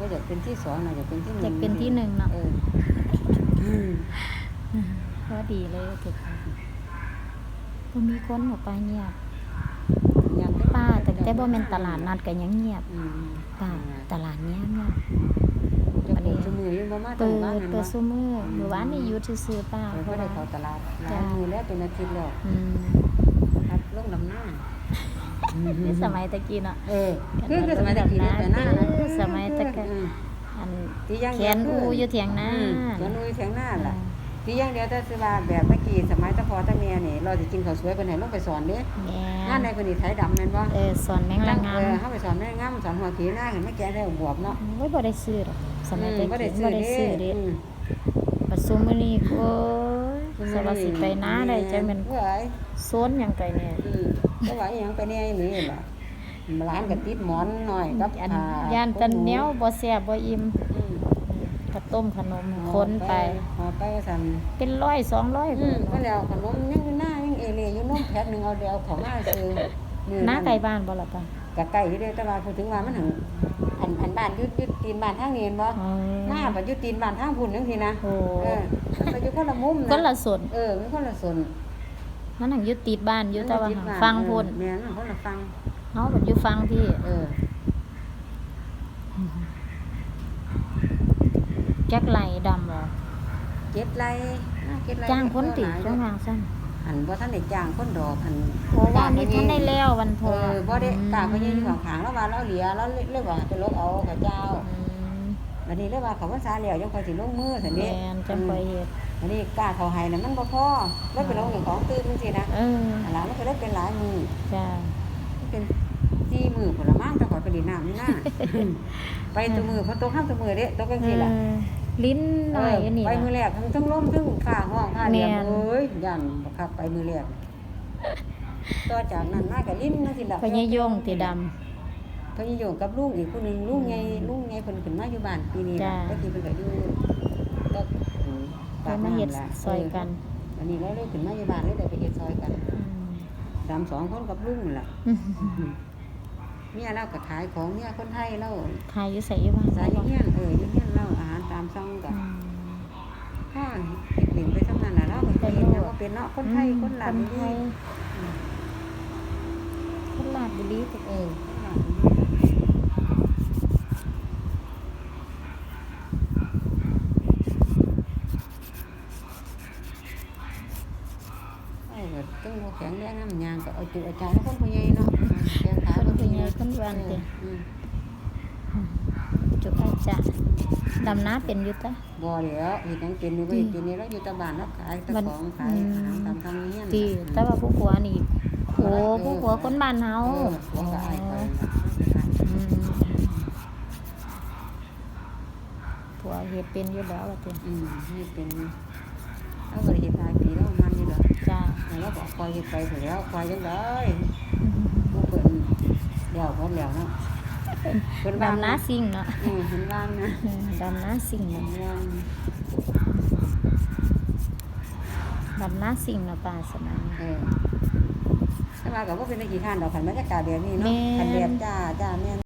ว่าจะเป็นที่สองนะจะเป็นที่หนึ่งจะเป็นที่หนึ่งเนาะเอออืมก็ดีเลยถูกบ่มีคนออกไปเงียบยังป้าแต่แต่บ่แม่นตลาดนัดก็ยังเงียบอืมป้าตลาดเนี้ยเงียบจะเปิดชั่วมือยังบ่มาเปิทางบ้านดนั่นเปิดบ่ซุมื้อเมื่อวานนี่หยุดซื่อๆป้าเออเพบ่ราะได้ว่าเข้าตลาดหลาจ้ะยมือแล้วเป็นอาทิตย์แล้วอืมครับลงลำหน้า ในสมัยตะกี้เนาะเออคือคือสมัยตะกี้เนี่ยแต่หน้านะคือสมัยตะกี้อืมอันที่ยังแขนอูอยู่เถียงนาอืมแขนอูอยู่เถียงหน้าล่ะที่ยังเดียวแต่สิว่าแบบเมื่อกี้สมัยตะพอตะเมียนี่เราสิกินข้าวสวยเพิ่นให้ลงไปสอนเด้แม่งานในเพิ่นนี่ไถดำแม่นบ่เออสอนแมงละงาเอมอเฮาไปสอนแม่งามสอนหัวขีหน้าเห็นแม่แกได้บวบเนาะโอ้ยบ่ได้ซื้อดอกสมัยตะบ่กี้ได้บ่ได้ซื้อเด้อืมปัสซุมื้อนี้โอ้ย สวัสสิไปนาได้จังแม่นเว้ยโซนหยังไกเนี่ยอืมแต่ว่าอีหยังไปเนี่ยนี่ล่ะร้านก็ติดหมอนหน่อยกับอันผ้าย่านตันเหนียวบ่แซ่บบ่อิ่มอืมข้าวต้มขนมคนไปหอไปก็สั่นเป็นร้อยสองร้อยอืมก็แล้วขนมยังอยู่หน้ายังเอเลีอยู่นมแพ็คหนึงเอาเดียวของมาซื้อมื้อหน้าไก่บ้านบ่ล่ะตาก็ใกล้อยู่เด้แต่ว่าพูดถึงว่ามันหัง อันอันบ้านอยุดยุดตีนบ้านทางนี้เห็นบ่อ๋อหน้าบัดอยุดตีนบ้านทางพุ่นจังซี่นะโอ้ เออมันก็อยู่คนละมุมนะคนละส่วนเออมันคนละส่วนมันหังอยู่ติดบ้านอยู่แต่ว่าหังฟังพุ่นแม่นคนละฟัง เฮาแบบอยู่ฟังพี่เออจักไหลดำเหรอเจ็ดไรน่เจ็ดไรจ้างคนติหลายจังหวางซั่น อันบ่ทันได้จ้างคนดอกอันเพราะว่านี่ท่านได้แล้ววันพเอออบ่ได้กล้าไปยืนอยู่ข้างๆแล้วว่าเราเหลียเราเลยว่าไปลบเอากับเจ้าอืมวันนี้เลยว่าเขาพรรษาแล้วยังค่อยสิลงมือซั่นแม่นี้นจังค่อยเฮ็ดวันนี้กล้าเขาให้น่ะมันบ่พอเลยไปลงอย่างของตื่นจังซี่นะเอออันนั้นมันก็เลยเป็นหลายมือจ้าเป็นสี่มือผลไม้แต่ขอยไปดีน้ำนี่นะ ไปตัวมือเพราะตัวข้ามตัวมือเด้ตัวกลางทีละเออ ลิ้นหน่อยอันนี้ไปมือล่ะแรกทั้งทั้งลมทั้งฝ่าห้องฝ่าเรียมแม่นเอ้ยยันบักคับไปมือแรกต่อจากนั้นมากับลิ้นนั่นสิละพญายงติดำพญายงกับลุงอีกคนหนึ่งลุงไงลุงไงเพิ่นขึ้นมาอยู่บ้านปีนี้จ้าล่ะตะกี้เพิ่นก็อยู่ก็อืมเพิ่นมาเฮ็ดล่ะซอยกันอันนี้เราเลยขึ้นมาอยู่บ้านเลยได้ไปเฮ็ดซอยกันอืมดำสองคนกับลุงนั่นล่ะ เมียเราก็ขายของเมียคนไทยเราทายอยู่ใส่อยู่บ้านสายบ่เงี้ยนเอออยู่เงี้ยนเราอาหารตามซ่องกับอืมพ่อเห็นไปทั้งนั้นแหละเราก็เคยเห็นแล้วว่าเป็นเนาะคนไทยคนหลานคนไทดียคนลาดบุรีติเออคนหลานดีเออต้อ งบ่แข็งแรงน้ำยางก็เอาจุอาจารย์คนผู้ใหญ่เนาะแข็งขาคนผู้ใหญ่คนวานติอืมจุกอาจารย์ดำน้าเป็นอยู่ตะบ่แล้วเฮ็ดหยังเป็นอยู่บ่เฮ็ดกินนี่เราอยู่ตะบ้านเราะขายตะของขายอาหารตามทางเงี้ยนตีแต่ว่าผู้ผัวนี่โอ้ผู้ผัวคนบ้านเฮาเออผัวก็อายไปผัวเฮ็ดเป็นอยู่แล้วว่าติอืมนี่เป็นเรา เฮ็ดไปเถอะแล้วคอยจังได๋ผู้เพิ่นเดี๋ยวเพิ่นแล้วเนาะเพิ่นวางดำน้าสิ่งเนาะอืมเพิ่นวางนะอืมดำน้าสิ่งเพิ่เนาะนวางดำน้าสิ่งเนาะป้าสมัยนี้เออแต่ว่าก็บ่เป็นได้กี่ข้านดอกคันบรรยากาศแบบนี้เนาะแม่นคันแดดจ้าจ้าแม่น